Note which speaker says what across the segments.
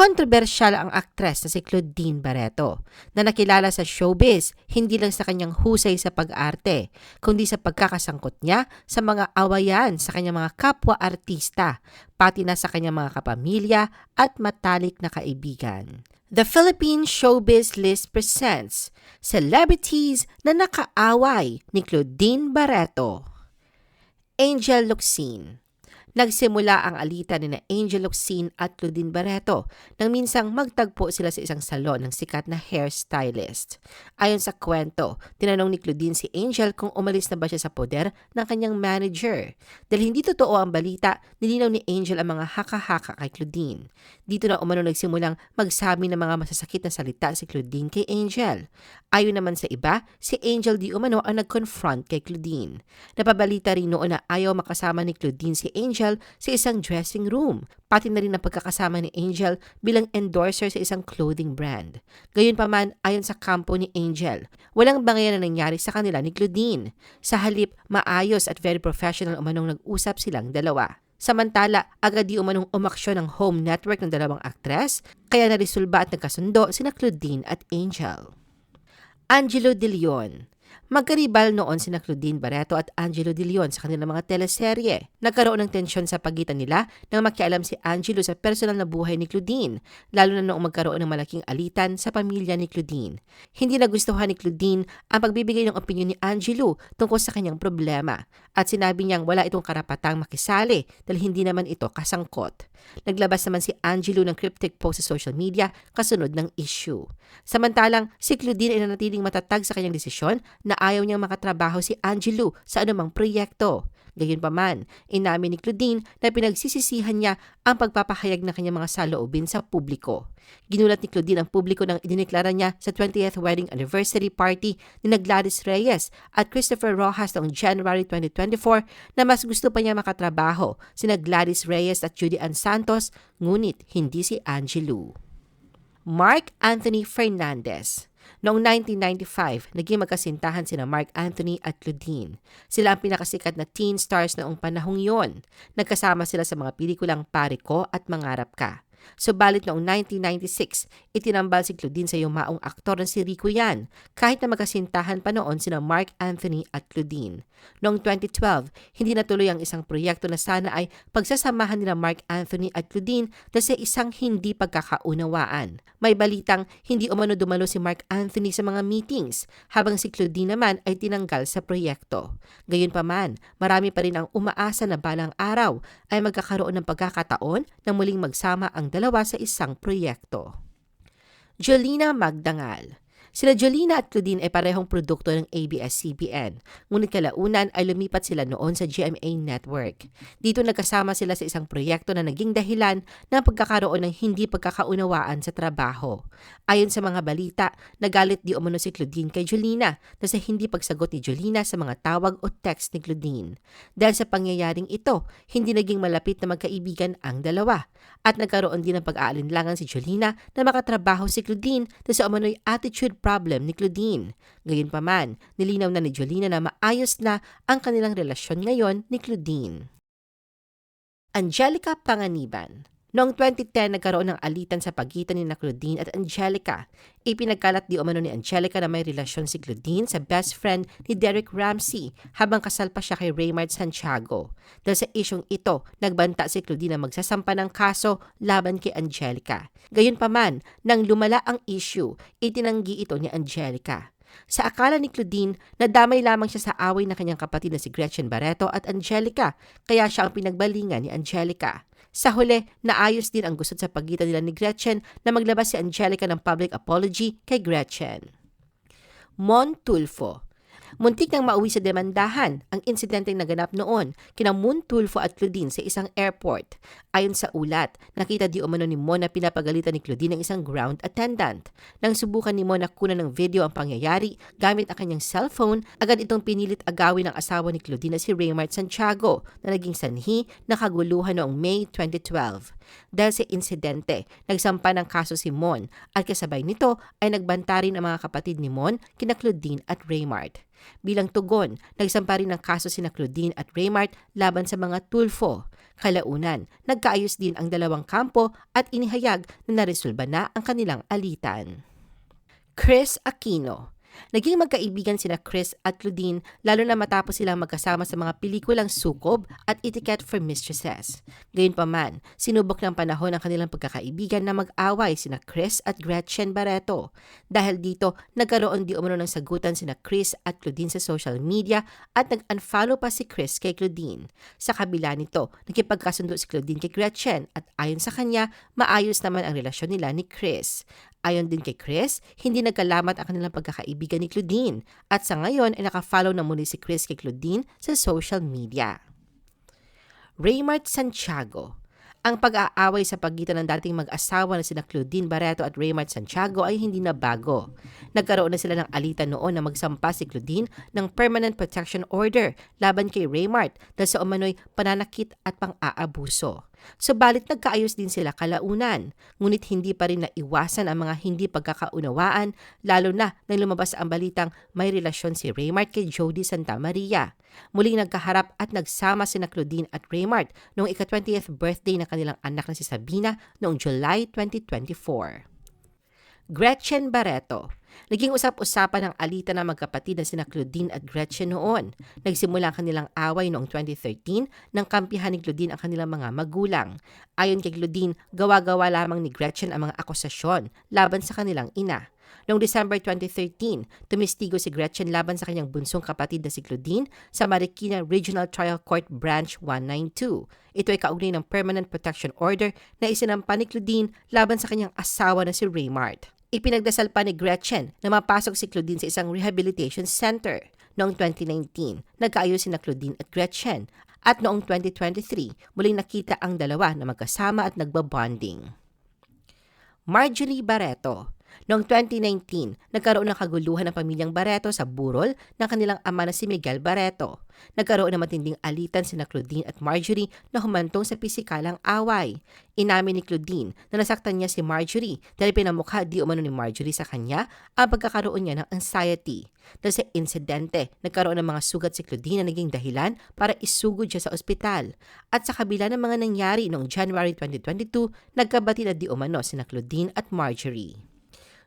Speaker 1: Kontrobersyal ang aktres na si Claudine Barreto na nakilala sa showbiz hindi lang sa kanyang husay sa pag-arte, kundi sa pagkakasangkot niya sa mga awayan sa kanyang mga kapwa-artista, pati na sa kanyang mga kapamilya at matalik na kaibigan. The Philippine Showbiz List presents Celebrities na nakaaway ni Claudine Barreto. Angel Luxine Nagsimula ang alitan ni na Angel Locsin at Claudine Barreto nang minsang magtagpo sila sa isang salon ng sikat na hairstylist. Ayon sa kwento, tinanong ni Claudine si Angel kung umalis na ba siya sa poder ng kanyang manager. Dahil hindi totoo ang balita, nilinaw ni Angel ang mga haka-haka kay Claudine. Dito na umano nagsimulang magsabi ng mga masasakit na salita si Claudine kay Angel. Ayon naman sa iba, si Angel di umano ang nag-confront kay Claudine. Napabalita rin noon na ayaw makasama ni Claudine si Angel Angel sa isang dressing room, pati na rin ang pagkakasama ni Angel bilang endorser sa isang clothing brand. Gayunpaman, ayon sa kampo ni Angel, walang bangayan na nangyari sa kanila ni Claudine. Sa halip, maayos at very professional umanong nag-usap silang dalawa. Samantala, agad di umanong umaksyon ang home network ng dalawang aktres, kaya narisulba at nagkasundo sina Claudine at Angel. Angelo De Leon Magkaribal noon sina Claudine Barreto at Angelo De Leon sa kanilang mga teleserye. Nagkaroon ng tensyon sa pagitan nila nang makialam si Angelo sa personal na buhay ni Claudine, lalo na noong magkaroon ng malaking alitan sa pamilya ni Claudine. Hindi nagustuhan ni Claudine ang pagbibigay ng opinyon ni Angelo tungkol sa kanyang problema at sinabi niyang wala itong karapatang makisali dahil hindi naman ito kasangkot. Naglabas naman si Angelo ng cryptic post sa social media kasunod ng issue. Samantalang si Claudine ay nanatiling matatag sa kanyang desisyon na ayaw niyang makatrabaho si Angelo sa anumang proyekto. Gayunpaman, inamin ni Claudine na pinagsisisihan niya ang pagpapahayag ng kanyang mga saloobin sa publiko. Ginulat ni Claudine ang publiko nang idineklara niya sa 20th wedding anniversary party ni Gladys Reyes at Christopher Rojas noong January 2024 na mas gusto pa niya makatrabaho sina Gladys Reyes at Judy Ann Santos ngunit hindi si Angelo. Mark Anthony Fernandez Noong 1995, naging magkasintahan sina Mark Anthony at Claudine. Sila ang pinakasikat na teen stars noong panahong yon. Nagkasama sila sa mga pelikulang Pare Ko at Mangarap Ka. Subalit noong 1996, itinambal si Claudine sa yumaong aktor na si Rico Yan, kahit na magkasintahan pa noon sina Mark Anthony at Claudine. Noong 2012, hindi natuloy ang isang proyekto na sana ay pagsasamahan nila Mark Anthony at Claudine dahil sa isang hindi pagkakaunawaan. May balitang hindi umano dumalo si Mark Anthony sa mga meetings, habang si Claudine naman ay tinanggal sa proyekto. Gayunpaman, marami pa rin ang umaasa na balang araw ay magkakaroon ng pagkakataon na muling magsama ang dalawa sa isang proyekto. Jolina Magdangal Sila Jolina at Claudine ay parehong produkto ng ABS-CBN, ngunit kalaunan ay lumipat sila noon sa GMA Network. Dito nagkasama sila sa isang proyekto na naging dahilan ng pagkakaroon ng hindi pagkakaunawaan sa trabaho. Ayon sa mga balita, nagalit di umano si Claudine kay Jolina na sa hindi pagsagot ni Jolina sa mga tawag o text ni Claudine. Dahil sa pangyayaring ito, hindi naging malapit na magkaibigan ang dalawa. At nagkaroon din ng pag-aalinlangan si Jolina na makatrabaho si Claudine na sa umano'y attitude problem ni Claudine. Gayunpaman, nilinaw na ni Jolina na maayos na ang kanilang relasyon ngayon ni Claudine. Angelica Panganiban Noong 2010, nagkaroon ng alitan sa pagitan ni na Claudine at Angelica. Ipinagkalat di umano ni Angelica na may relasyon si Claudine sa best friend ni Derek Ramsey habang kasal pa siya kay Raymart Santiago. Dahil sa isyong ito, nagbanta si Claudine na magsasampa ng kaso laban kay Angelica. Gayunpaman, nang lumala ang issue, itinanggi ito ni Angelica. Sa akala ni Claudine, nadamay lamang siya sa away ng kanyang kapatid na si Gretchen Barreto at Angelica, kaya siya ang pinagbalingan ni Angelica. Sa huli, naayos din ang gusot sa pagitan nila ni Gretchen na maglabas si Angelica ng public apology kay Gretchen. Mon Tulfo Muntik nang mauwi sa demandahan ang insidenteng naganap noon kina Moon at Claudine sa isang airport. Ayon sa ulat, nakita di umano ni Mon na pinapagalitan ni Claudine ang isang ground attendant. Nang subukan ni Mon na kunan ng video ang pangyayari gamit ang kanyang cellphone, agad itong pinilit agawin ng asawa ni Claudine na si Raymart Santiago na naging sanhi na kaguluhan noong May 2012. Dahil sa insidente, nagsampa ng kaso si Mon at kasabay nito ay nagbanta rin ang mga kapatid ni Mon, kina Claudine at Raymart. Bilang tugon, nagsampa rin ng kaso sina Claudine at Raymart laban sa mga tulfo. Kalaunan, nagkaayos din ang dalawang kampo at inihayag na naresolba na ang kanilang alitan. Chris Aquino Naging magkaibigan sina Chris at Claudine lalo na matapos silang magkasama sa mga pelikulang Sukob at Etiquette for Mistresses. Gayunpaman, sinubok ng panahon ang kanilang pagkakaibigan na mag-away sina Chris at Gretchen Barreto. Dahil dito, nagkaroon di umano ng sagutan sina Chris at Claudine sa social media at nag-unfollow pa si Chris kay Claudine. Sa kabila nito, nakipagkasundo si Claudine kay Gretchen at ayon sa kanya, maayos naman ang relasyon nila ni Chris. Ayon din kay Chris, hindi nagkalamat ang kanilang pagkakaibigan ni Claudine at sa ngayon ay nakafollow na muli si Chris kay Claudine sa social media. Raymart Santiago ang pag-aaway sa pagitan ng dating mag-asawa na sina Claudine Barreto at Raymart Santiago ay hindi na bago. Nagkaroon na sila ng alitan noon na magsampa si Claudine ng Permanent Protection Order laban kay Raymart dahil sa umano'y pananakit at pang-aabuso. Subalit nagkaayos din sila kalaunan, ngunit hindi pa rin naiwasan ang mga hindi pagkakaunawaan lalo na nang lumabas ang balitang may relasyon si Raymart kay Jody Santa Maria. Muling nagkaharap at nagsama sina Claudine at Raymart noong ika-20th birthday ng kanilang anak na si Sabina noong July 2024. Gretchen Barreto Naging usap-usapan ng alita ng magkapatid na sina Claudine at Gretchen noon. Nagsimula ang kanilang away noong 2013 nang kampihan ni Claudine ang kanilang mga magulang. Ayon kay Claudine, gawa-gawa lamang ni Gretchen ang mga akusasyon laban sa kanilang ina. Noong December 2013, tumistigo si Gretchen laban sa kanyang bunsong kapatid na si Claudine sa Marikina Regional Trial Court Branch 192. Ito ay kaugnay ng Permanent Protection Order na isinampa ni Claudine laban sa kanyang asawa na si Raymart. Ipinagdasal pa ni Gretchen na mapasok si Claudine sa isang rehabilitation center. Noong 2019, nagkaayos si na Claudine at Gretchen at noong 2023, muling nakita ang dalawa na magkasama at nagbabonding. Marjorie Barreto Noong 2019, nagkaroon ng kaguluhan ng pamilyang Barreto sa burol ng kanilang ama na si Miguel Barreto. Nagkaroon ng matinding alitan sina Claudine at Marjorie na humantong sa pisikalang away. Inamin ni Claudine na nasaktan niya si Marjorie dahil pinamukha di umano ni Marjorie sa kanya ang pagkakaroon niya ng anxiety. Dahil sa insidente, nagkaroon ng mga sugat si Claudine na naging dahilan para isugod siya sa ospital. At sa kabila ng mga nangyari noong January 2022, nagkabati na di umano sina Claudine at Marjorie.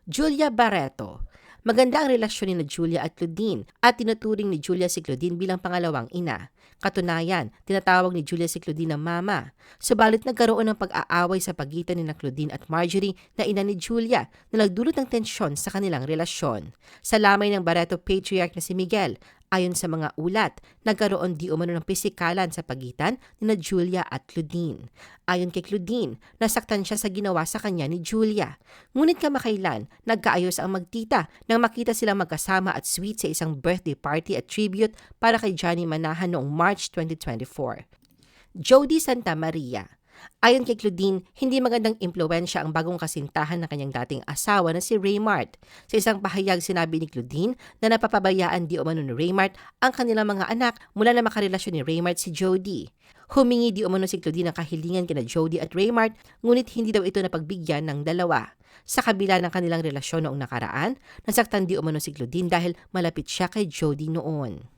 Speaker 1: Julia Barreto. Maganda ang relasyon ni Julia at Claudine at tinuturing ni Julia si Claudine bilang pangalawang ina. Katunayan, tinatawag ni Julia si Claudine na mama. Subalit nagkaroon ng pag-aaway sa pagitan ni na Claudine at Marjorie na ina ni Julia na nagdulot ng tensyon sa kanilang relasyon. Sa lamay ng Barreto patriarch na si Miguel, Ayon sa mga ulat, nagkaroon di umano ng pisikalan sa pagitan ni na Julia at Claudine. Ayon kay Claudine, nasaktan siya sa ginawa sa kanya ni Julia. Ngunit kamakailan, nagkaayos ang magtita nang makita silang magkasama at sweet sa isang birthday party at tribute para kay Johnny Manahan noong March 2024. Jody Santa Maria Ayon kay Claudine, hindi magandang impluensya ang bagong kasintahan ng kanyang dating asawa na si Raymart. Sa isang pahayag sinabi ni Claudine na napapabayaan di umano ni Raymart ang kanilang mga anak mula na makarelasyon ni Raymart si Jody. Humingi di umano si Claudine ng kahilingan kina Jody at Raymart, ngunit hindi daw ito napagbigyan ng dalawa. Sa kabila ng kanilang relasyon noong nakaraan, nasaktan di umano si Claudine dahil malapit siya kay Jody noon.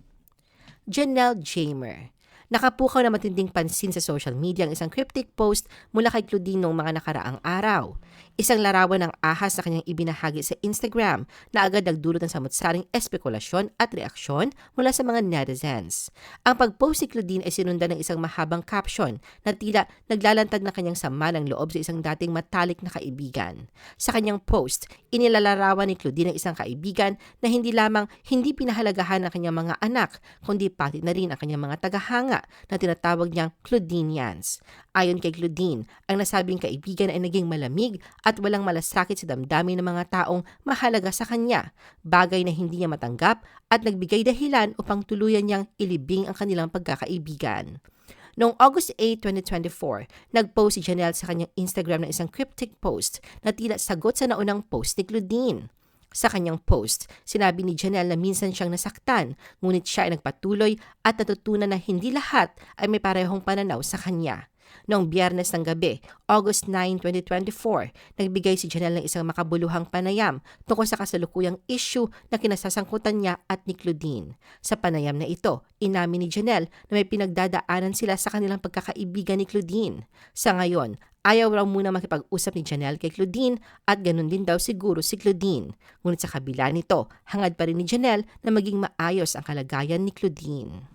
Speaker 1: Janelle Jamer Nakapukaw na matinding pansin sa social media ang isang cryptic post mula kay Claudine noong mga nakaraang araw. Isang larawan ng ahas na kanyang ibinahagi sa Instagram na agad nagdulot ng samot-saring espekulasyon at reaksyon mula sa mga netizens. Ang pag-post ni Claudine ay sinundan ng isang mahabang caption na tila naglalantad na kanyang sama ng loob sa isang dating matalik na kaibigan. Sa kanyang post, inilalarawan ni Claudine ang isang kaibigan na hindi lamang hindi pinahalagahan ng kanyang mga anak, kundi pati na rin ang kanyang mga tagahanga na tinatawag niyang Claudinians. Ayon kay Claudine, ang nasabing kaibigan ay naging malamig at walang malasakit sa damdamin ng mga taong mahalaga sa kanya, bagay na hindi niya matanggap at nagbigay dahilan upang tuluyan niyang ilibing ang kanilang pagkakaibigan. Noong August 8, 2024, nag-post si Janelle sa kanyang Instagram ng isang cryptic post na tila sagot sa naunang post ni Claudine. Sa kanyang post, sinabi ni Janelle na minsan siyang nasaktan, ngunit siya ay nagpatuloy at natutunan na hindi lahat ay may parehong pananaw sa kanya. Noong biyernes ng gabi, August 9, 2024, nagbigay si Janelle ng isang makabuluhang panayam tungkol sa kasalukuyang issue na kinasasangkutan niya at ni Claudine. Sa panayam na ito, inamin ni Janelle na may pinagdadaanan sila sa kanilang pagkakaibigan ni Claudine. Sa ngayon, ayaw raw muna makipag-usap ni Janelle kay Claudine at ganun din daw siguro si Claudine. Ngunit sa kabila nito, hangad pa rin ni Janelle na maging maayos ang kalagayan ni Claudine.